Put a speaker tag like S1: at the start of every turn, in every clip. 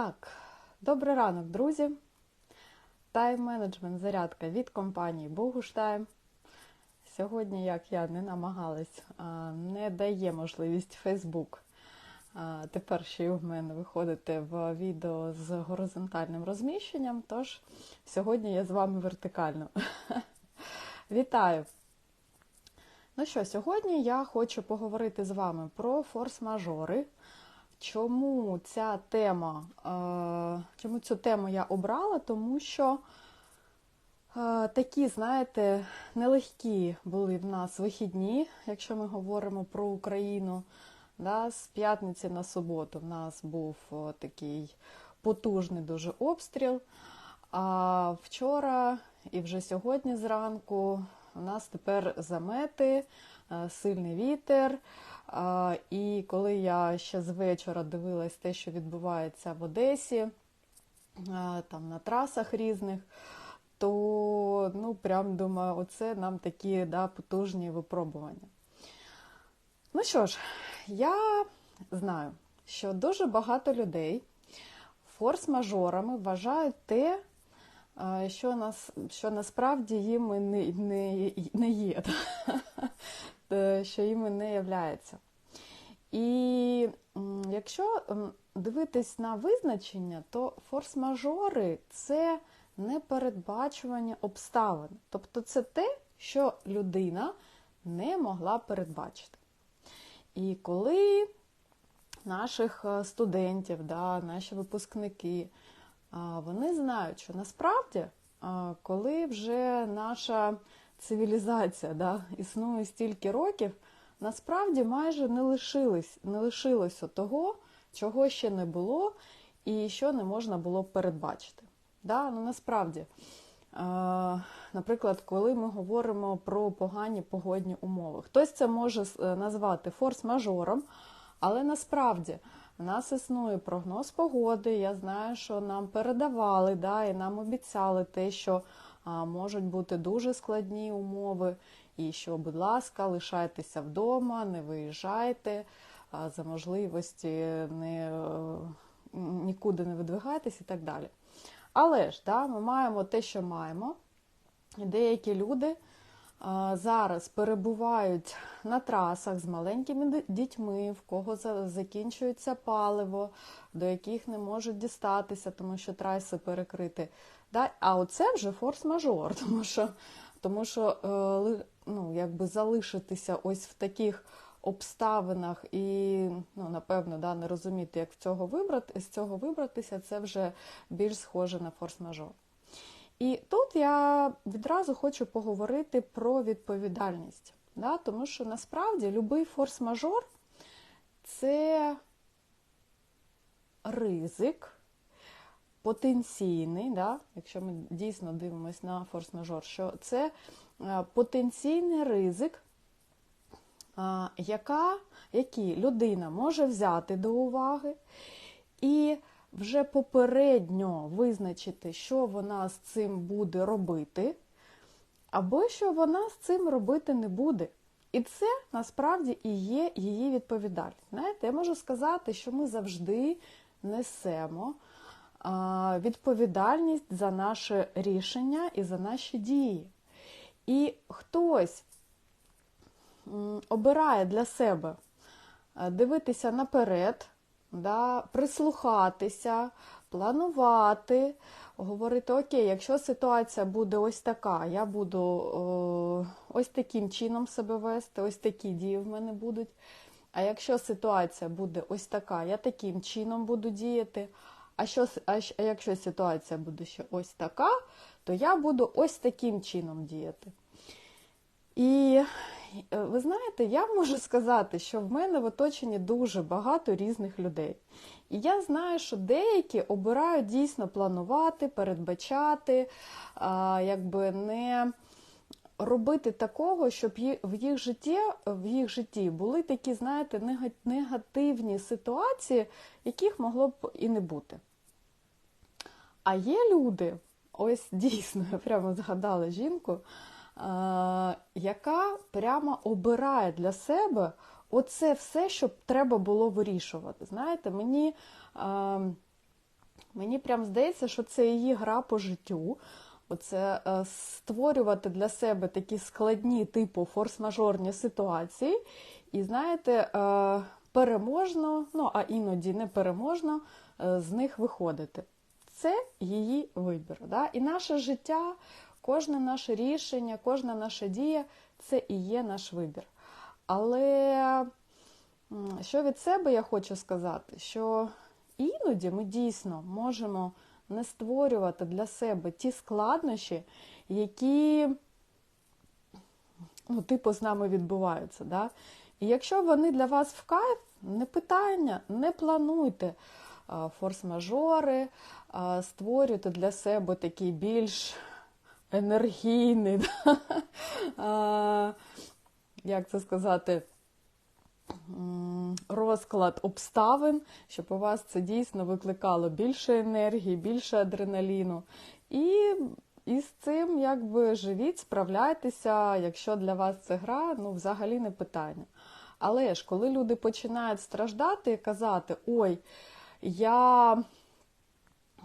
S1: Так, добрий ранок, друзі. Тайм-менеджмент зарядка від компанії Богуштайм. Сьогодні, як я не намагалась, не дає можливість Facebook тепер ще й у мене виходити в відео з горизонтальним розміщенням. Тож сьогодні я з вами вертикально. Вітаю! Ну що, сьогодні я хочу поговорити з вами про форс-мажори. Чому ця тема, е, чому цю тему я обрала? Тому що е, такі, знаєте, нелегкі були в нас вихідні, якщо ми говоримо про Україну. Да, З п'ятниці на суботу в нас був такий потужний дуже обстріл. А вчора і вже сьогодні зранку у нас тепер замети, е, сильний вітер. І коли я ще з вечора дивилась те, що відбувається в Одесі, там на трасах різних, то ну, прям думаю, оце нам такі да, потужні випробування. Ну що ж, я знаю, що дуже багато людей форс-мажорами вважають те, що нас, що насправді їм не, не, не є. Що іми не являється. І якщо дивитись на визначення, то форс-мажори це непередбачування обставин. Тобто це те, що людина не могла передбачити. І коли наших е, студентів, да, наші випускники, вони знають, що насправді, коли вже наша цивілізація да, існує стільки років, насправді майже не лишилось, не лишилося того, чого ще не було і що не можна було передбачити. Да? Ну, Насправді, наприклад, коли ми говоримо про погані погодні умови, хтось це може е, назвати форс-мажором, але насправді у нас існує прогноз погоди. Я знаю, що нам передавали, да, і нам обіцяли те, що можуть бути дуже складні умови, і що, будь ласка, лишайтеся вдома, не виїжджайте, за можливості не, е, нікуди не видвигайтесь і так далі. Але ж да, ми маємо те, що маємо. Деякі люди зараз перебувають на трасах з маленькими дітьми, в кого закінчується паливо, до яких не можуть дістатися, тому що траси перекриті. А оце вже форс-мажор, тому що тому що е, ну, якби залишитися ось в таких обставинах і, ну, напевно, да, не розуміти, як з цього вибрати, з цього вибратися, це вже більш схоже на форс-мажор. І тут я відразу хочу поговорити про відповідальність, да, тому що насправді будь-який форс-мажор це ризик потенційний, да, якщо ми дійсно дивимося на форс-мажор, що це е, потенційний ризик, яка, який людина може взяти до уваги і вже попередньо визначити, що вона з цим буде робити, або що вона з цим робити не буде. І це насправді і є її відповідальність. Знаєте, я можу сказати, що ми завжди несемо відповідальність за наше рішення і за наші дії. І хтось обирає для себе дивитися наперед, да, прислухатися, планувати, говорити, окей, якщо ситуація буде ось така, я буду о, ось таким чином себе вести, ось такі дії в мене будуть. А якщо ситуація буде ось така, я таким чином буду діяти. А що, а, якщо ситуація буде ще ось така, то я буду ось таким чином діяти. І ви знаєте, я можу сказати, що в мене в оточенні дуже багато різних людей. І я знаю, що деякі обирають дійсно планувати, передбачати, якби не робити такого, щоб в їх житті в їх житті були такі, знаєте, негативні ситуації, яких могло б і не бути. А є люди, ось дійсно, я прямо згадала жінку, яка прямо обирає для себе оце все, що треба було вирішувати. Знаєте, мені Мені прям здається, що це її гра по життю. Оце е, створювати для себе такі складні, типу форс-мажорні ситуації, і, знаєте, е, переможно, ну а іноді не переможно е, з них виходити. Це її вибір. Да? І наше життя, кожне наше рішення, кожна наша дія це і є наш вибір. Але що від себе я хочу сказати, що іноді ми дійсно можемо не створювати для себе ті складнощі, які, ну, типу, з нами відбуваються. Да? І якщо вони для вас в кайф, не питання, не плануйте форс-мажори, створюйте для себе такий більш енергійний, як це сказати, розклад обставин, щоб у вас це дійсно викликало більше енергії, більше адреналіну. І і з цим якби живіть, справляйтеся, якщо для вас це гра, ну взагалі не питання. Але ж коли люди починають страждати і казати, ой, я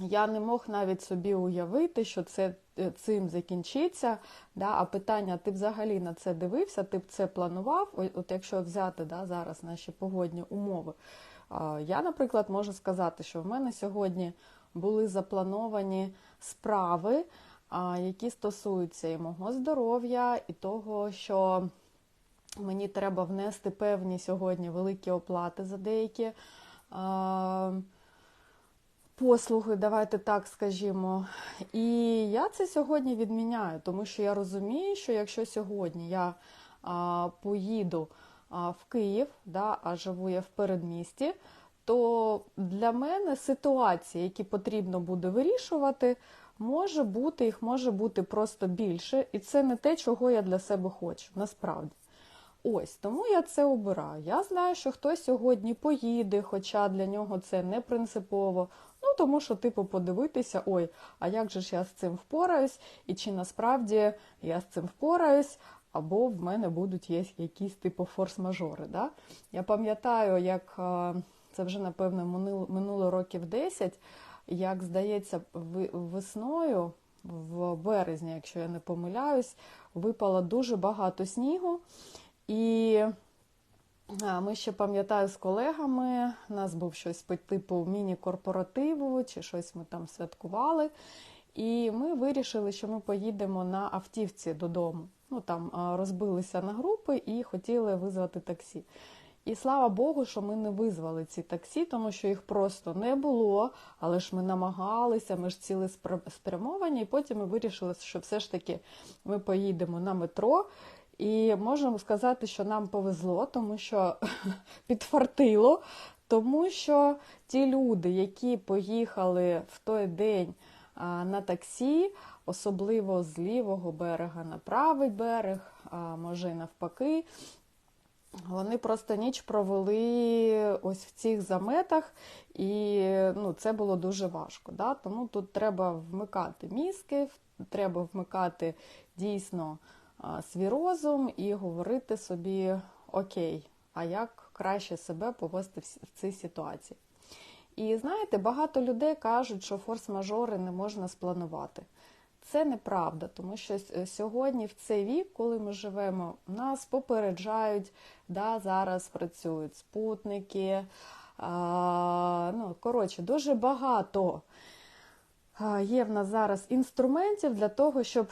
S1: я не мог навіть собі уявити, що це цим закінчиться. Да? А питання, ти взагалі на це дивився, ти б це планував? От якщо взяти да, зараз наші погодні умови, я, наприклад, можу сказати, що в мене сьогодні були заплановані справи, які стосуються і мого здоров'я, і того, що мені треба внести певні сьогодні великі оплати за деякі послуги, давайте так скажімо. І я це сьогодні відміняю, тому що я розумію, що якщо сьогодні я а, поїду а, в Київ, да, а живу я в передмісті, то для мене ситуації, які потрібно буде вирішувати, може бути, їх може бути просто більше, і це не те, чого я для себе хочу, насправді. Ось, тому я це обираю. Я знаю, що хтось сьогодні поїде, хоча для нього це не принципово. Ну, тому що, типу, подивитися, ой, а як же ж я з цим впораюсь, і чи насправді я з цим впораюсь, або в мене будуть є якісь типу форс-мажори. Да? Я пам'ятаю, як це вже, напевно, минуло років 10, як здається, весною, в березні, якщо я не помиляюсь, випало дуже багато снігу. І ми ще пам'ятаю з колегами, у нас був щось по типу міні-корпоративу, чи щось ми там святкували. І ми вирішили, що ми поїдемо на автівці додому. Ну там розбилися на групи і хотіли визвати таксі. І слава Богу, що ми не визвали ці таксі, тому що їх просто не було, але ж ми намагалися, ми ж ціли спрямовані, і потім ми вирішили, що все ж таки ми поїдемо на метро. І можемо сказати, що нам повезло, тому що підфартило, тому що ті люди, які поїхали в той день на таксі, особливо з лівого берега на правий берег, а може і навпаки, вони просто ніч провели ось в цих заметах, і ну, це було дуже важко. Да? Тому тут треба вмикати мізки, треба вмикати дійсно свій розум і говорити собі окей, а як краще себе повести в цій ситуації. І знаєте, багато людей кажуть, що форс-мажори не можна спланувати. Це неправда, тому що сьогодні, в цей вік, коли ми живемо, нас попереджають, да, зараз працюють спутники. А, ну, Коротше, дуже багато є в нас зараз інструментів для того, щоб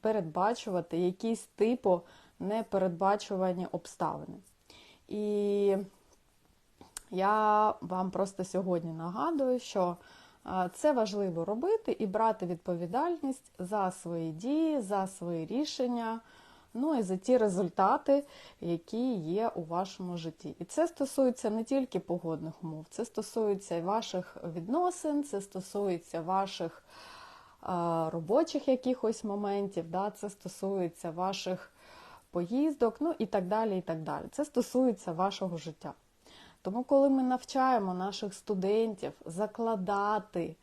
S1: передбачувати якісь типу непередбачувані обставини. І я вам просто сьогодні нагадую, що це важливо робити і брати відповідальність за свої дії, за свої рішення, ну і за ті результати, які є у вашому житті. І це стосується не тільки погодних умов, це стосується і ваших відносин, це стосується ваших робочих якихось моментів, да, це стосується ваших поїздок, ну і так далі. і так далі. Це стосується вашого життя. Тому, коли ми навчаємо наших студентів закладати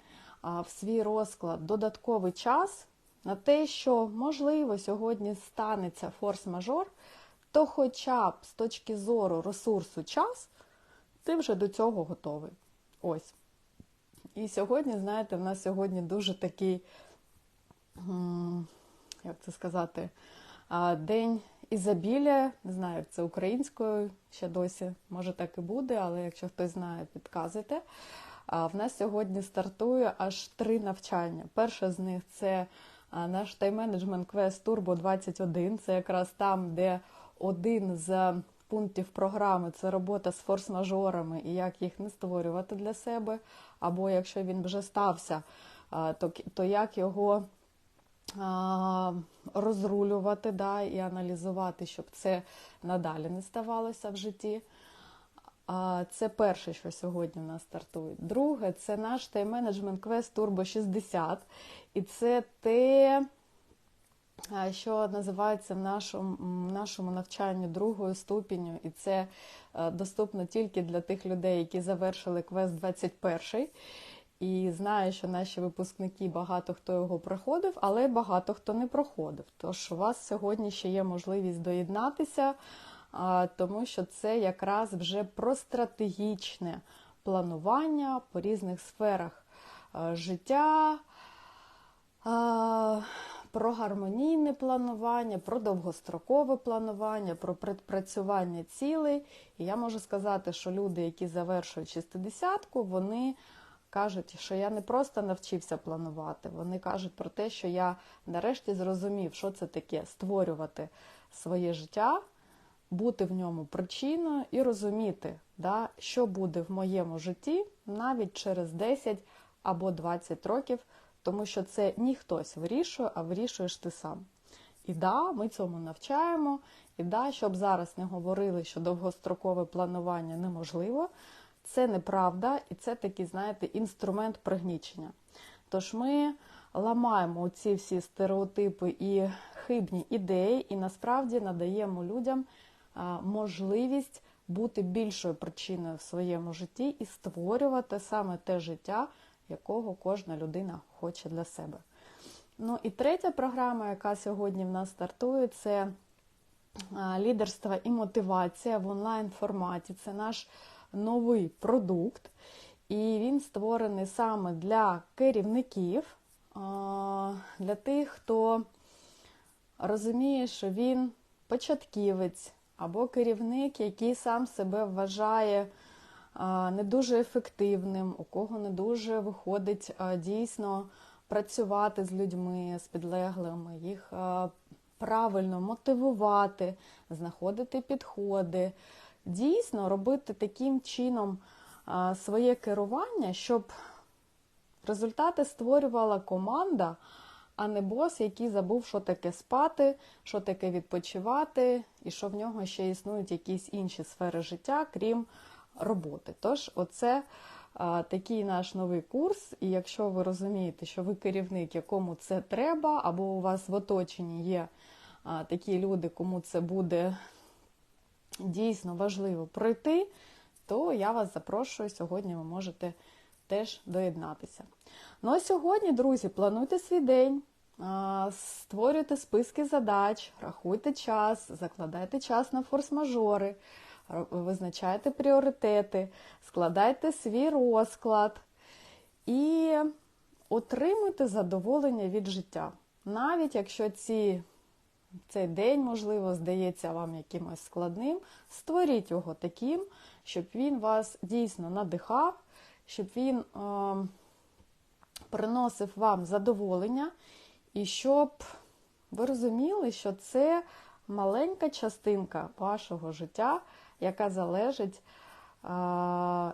S1: в свій розклад додатковий час на те, що, можливо, сьогодні станеться форс-мажор, то хоча б з точки зору ресурсу час, ти вже до цього готовий. Ось. І сьогодні, знаєте, в нас сьогодні дуже такий, як це сказати, день ізобілля. Не знаю, як це українською ще досі, може так і буде, але якщо хтось знає, підказуйте. В нас сьогодні стартує аж три навчання. Перше з них це наш тайм-менеджмент квест Turbo 21. Це якраз там, де один з пунктів програми це робота з форс-мажорами і як їх не створювати для себе. Або якщо він вже стався, то, то як його розрулювати да, і аналізувати, щоб це надалі не ставалося в житті. Це перше, що сьогодні в нас стартує. Друге, це наш тайм-менеджмент квест Turbo 60. І це те, що називається в нашому, нашому навчанні другою ступінню. І це е, доступно тільки для тих людей, які завершили квест 21. І знаю, що наші випускники багато хто його проходив, але багато хто не проходив. Тож у вас сьогодні ще є можливість доєднатися, тому що це якраз вже про стратегічне планування по різних сферах життя, а, про гармонійне планування, про довгострокове планування, про предпрацювання цілей. І я можу сказати, що люди, які завершують шістидесятку, вони кажуть, що я не просто навчився планувати, вони кажуть про те, що я нарешті зрозумів, що це таке створювати своє життя, бути в ньому причиною і розуміти, да, що буде в моєму житті навіть через 10 або 20 років, тому що це не хтось вирішує, а вирішуєш ти сам. І да, ми цьому навчаємо, і да, щоб зараз не говорили, що довгострокове планування неможливо. Це неправда, і це такий, знаєте, інструмент пригнічення. Тож ми ламаємо ці всі стереотипи і хибні ідеї, і насправді надаємо людям можливість бути більшою причиною в своєму житті і створювати саме те життя, якого кожна людина хоче для себе. Ну і третя програма, яка сьогодні в нас стартує, це лідерство і мотивація в онлайн форматі. Це наш новий продукт, і він створений саме для керівників, для тих, хто розуміє, що він початківець або керівник, який сам себе вважає не дуже ефективним, у кого не дуже виходить дійсно працювати з людьми, з підлеглими, їх правильно мотивувати, знаходити підходи. Дійсно робити таким чином своє керування, щоб результати створювала команда, а не бос, який забув, що таке спати, що таке відпочивати, і що в нього ще існують якісь інші сфери життя, крім роботи. Тож, оце а, такий наш новий курс. І якщо ви розумієте, що ви керівник, якому це треба, або у вас в оточенні є а, такі люди, кому це буде дійсно важливо пройти, то я вас запрошую, сьогодні ви можете теж доєднатися. Ну а сьогодні, друзі, плануйте свій день, створюйте списки задач, рахуйте час, закладайте час на форс-мажори, визначайте пріоритети, складайте свій розклад і отримуйте задоволення від життя. Навіть якщо ці цей день, можливо, здається вам якимось складним, створіть його таким, щоб він вас дійсно надихав, щоб він е, приносив вам задоволення, і щоб ви розуміли, що це маленька частинка вашого життя, яка залежить е,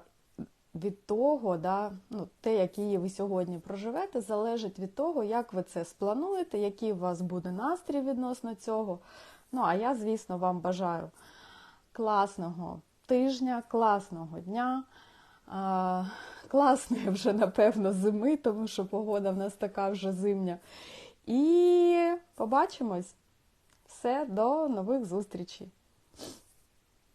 S1: від того, да, ну, те, які ви сьогодні проживете, залежить від того, як ви це сплануєте, який у вас буде настрій відносно цього. Ну, а я, звісно, вам бажаю класного тижня, класного дня, а, класної вже, напевно, зими, тому що погода в нас така вже зимня. І побачимось. Все, до нових зустрічей!